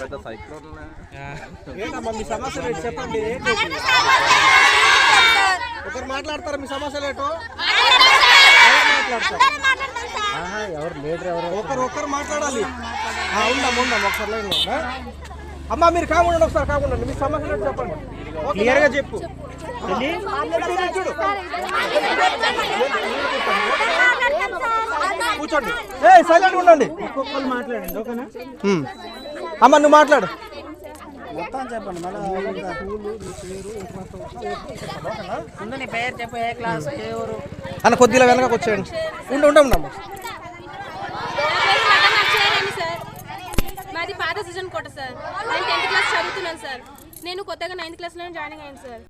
పెద్ద సైక్లోన్ ఏంటమ్మా మీ సమస్యలు ఏంటి చెప్పండి ఏంటి? ఒకరు మాట్లాడతారు. మీ సమస్యలు ఏంటో అందరూ మాట్లాడతాం ఎవరు లీడర్ ఎవరు ఒకరు ఒకరు మాట్లాడాలి. ఆ, ఉందాం ఉందాం ఒకసారి లైన్ అమ్మా మీరు కాకుండా ఒకసారి కాకుండా మీ సమస్యలు ఏంటో చెప్పండి. క్లియర్గా చెప్పు. చూడు కూర్చోండి. ఏ సైలెంట్ ఉండండి. ఒక్కొక్కరు మాట్లాడండి ఓకేనా. అమ్మ నువ్వు మాట్లాడు. మొత్తం చెప్పండి మళ్ళీ పేరు చెప్పు ఏ క్లాస్ ఏ ఊరు? అన్న కొద్దిగా వెనక వచ్చేయండి. ఉండి ఉండమ్మా సార్ మాది పాత సీజన్ కోట సార్ నేను టెన్త్ క్లాస్ చదువుతున్నాను సార్ నేను కొత్తగా నైన్త్ క్లాస్లో జాయిన్ అయ్యాను సార్